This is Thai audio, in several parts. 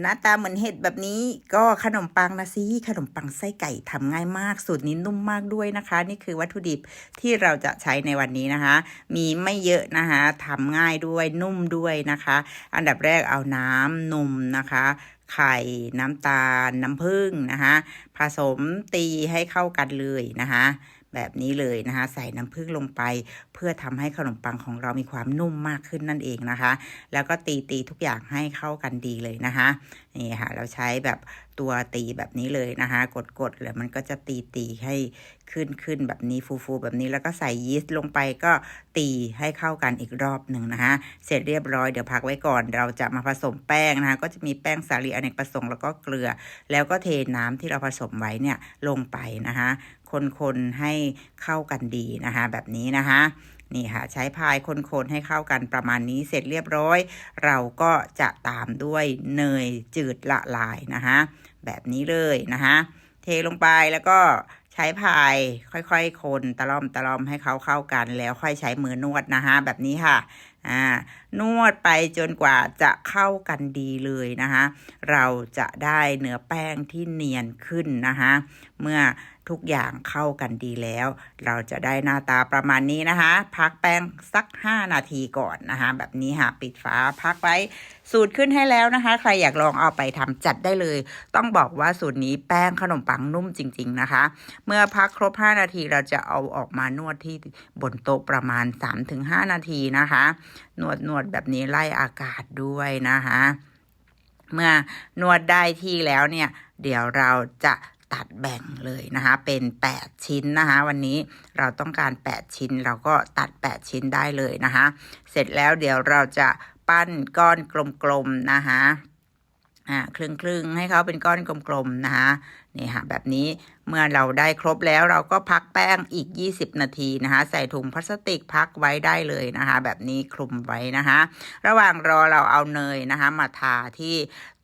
หน้าตาเหมือนเห็ดแบบนี้ก็ขนมปังนะสิขนมปังไส้ไก่ทำง่ายมาก สูตรนี้นุ่มมากด้วยนะคะ นี่คือวัตถุดิบที่เราจะใช้ในวันนี้นะคะ มีไม่เยอะนะคะทำง่ายด้วยนุ่มด้วยนะคะ อันดับแรกเอาน้ำนมนะคะไข่น้ำตาลน้ำผึ้งนะคะ ผสมตีให้เข้ากันเลยนะคะ แบบนี้เลยนะคะใส่น้ำผึ้งลงไป เพื่อทำให้ขนมปังของเรามีความนุ่มมากขึ้นนั่นเองนะคะ แล้วก็ตีตีทุกอย่างให้เข้ากันดีเลยนะคะนี่ค่ะ เราใช้แบบตัวตีแบบนี้เลยนะคะ กดกดแล้วมันก็จะตีตีให้ขึ้นขึ้นแบบนี้ฟูฟูแบบนี้แล้วก็ใส่ยีสต์ลงไปก็ตีให้เข้ากันอีกรอบหนึ่งนะคะเสร็จเรียบร้อยเดี๋ยวพักไว้ก่อน เราจะมาผสมแป้งนะคะก็จะมีแป้งสาลีอเนกประสงค์แล้วก็เกลือ แล้วก็เทน้ำที่เราผสมไว้เนี่ยลงไปนะคะคนๆให้เข้ากันดีนะคะ แบบนี้นะคะ นี่ค่ะ ใช้พายคนๆให้เข้ากันประมาณนี้เสร็จเรียบร้อย เราก็จะตามด้วยเนยจืดละลายนะคะแบบนี้เลยนะคะเทลงไปแล้วก็ใช้พายค่อยๆ คนตะล่อมตะล่อมให้เขาเข้ากันแล้วค่อยใช้มือนวดนะคะแบบนี้ค่ะอ่านวดไปจนกว่าจะเข้ากันดีเลยนะคะเราจะได้เนื้อแป้งที่เนียนขึ้นนะคะ เมื่อทุกอย่างเข้ากันดีแล้ว เราจะได้หน้าตาประมาณนี้นะคะ พักแป้งสัก 5 นาทีก่อนนะคะ แบบนี้ค่ะปิดฝาพักไว้สูตรขึ้นให้แล้วนะคะ ใครอยากลองเอาไปทำจัดได้เลย ต้องบอกว่าสูตรนี้แป้งขนมปังนุ่มจริง ๆนะคะ เมื่อพักครบ 5 นาทีเราจะเอาออกมานวดที่บนโต๊ะประมาณ 3-5 นาทีนะคะ นวดนวดแบบนี้ไล่อากาศด้วยนะคะ เมื่อนวดได้ที่แล้วเนี่ย เดี๋ยวเราจะ ตัดแบ่งเลยนะคะเป็น 8 ชิ้นนะคะวันนี้เราต้องการ 8 ชิ้นเราก็ตัด 8 ชิ้นได้เลยนะคะเสร็จแล้วเดี๋ยวเราจะปั้นก้อนกลมๆนะคะ อ่าครึ่งครึ่งให้เขาเป็นก้อนกลมๆนะคะนี่ค่ะแบบนี้เมื่อเราได้ครบแล้วเราก็พักแป้งอีก 20 นาทีนะคะ ใส่ถุงพลาสติกพักไว้ได้เลยนะคะ แบบนี้คลุมไว้นะคะ ระหว่างรอเราเอาเนยนะคะ มาทาที่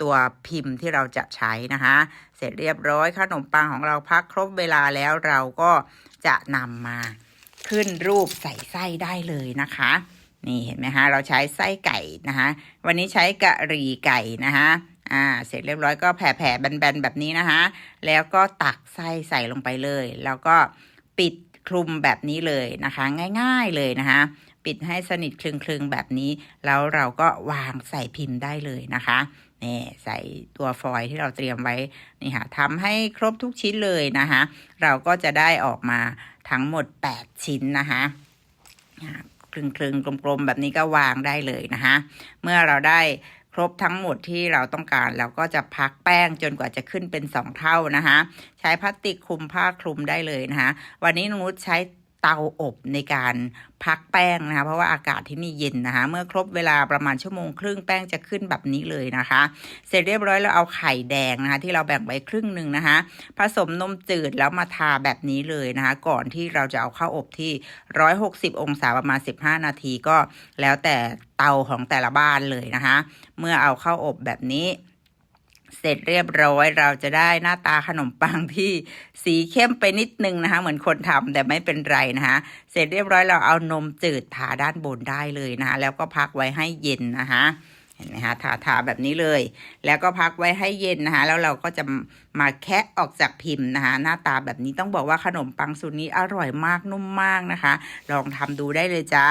ตัวพิมพ์ที่เราจะใช้นะคะ เสร็จเรียบร้อยขนมปังของเราพักครบเวลาแล้วเราก็จะนำมาขึ้นรูปใส่ไส้ได้เลยนะคะ นี่เห็นไหมคะเราใช้ไส้ไก่นะคะ วันนี้ใช้กะหรี่ไก่นะคะ อ่า เสร็จเรียบร้อยก็แผ่ๆแบนๆแบบนี้นะคะ แล้วก็ตักไส้ใส่ลงไปเลย แล้วก็ปิดคลุมแบบนี้เลยนะคะ ง่าย ๆเลยนะคะ ปิดให้สนิทคลึงๆแบบนี้ แล้วเราก็วางใส่พิมพ์ได้เลยนะคะนี่ใส่ตัวฟอยล์ที่เราเตรียมไว้นี่ค่ะทำให้ครบทุกชิ้นเลยนะคะเราก็จะได้ออกมาทั้งหมด 8 ชิ้นนะคะคลึงๆกลมๆแบบนี้ก็วางได้เลยนะคะเมื่อเราได้ รบทั้งหมดที่เราต้องการเราก็จะพักแป้งจนกว่าจะขึ้นเป็น 2 เท่านะคะ ใช้พลาสติกคลุมผ้าคลุมได้เลยนะคะ วันนี้น้องนุชใช้ เตาอบในการพักแป้งนะคะเพราะว่าอากาศที่นี่เย็นนะคะ เมื่อครบเวลาประมาณชั่วโมงครึ่งแป้งจะขึ้นแบบนี้เลยนะคะ เสร็จเรียบร้อยแล้วเอาไข่แดงนะคะที่เราแบ่งไว้ครึ่งหนึ่งนะคะ ผสมนมจืดแล้วมาทาแบบนี้เลยนะคะ ก่อนที่เราจะเอาเข้าอบที่ 160 องศาประมาณ 15 นาทีก็แล้วแต่เตาของแต่ละบ้านเลยนะคะ เมื่อเอาเข้าอบแบบนี้ เสร็จเรียบร้อยเราจะได้หน้าตาขนมปังที่สีเข้มไปนิดนึงนะคะ เหมือนคนทำแต่ไม่เป็นไรนะคะ เสร็จเรียบร้อยเราเอานมจืดทาด้านบนได้เลยนะคะแล้วก็พักไว้ให้เย็นนะคะเห็นไหมคะทาทาแบบนี้เลย แล้วก็พักไว้ให้เย็นนะคะ แล้วเราก็จะมาแคะออกจากพิมพ์นะคะ หน้าตาแบบนี้ต้องบอกว่าขนมปังสูตรนี้อร่อยมากนุ่มมากนะคะ ลองทำดูได้เลยจ้า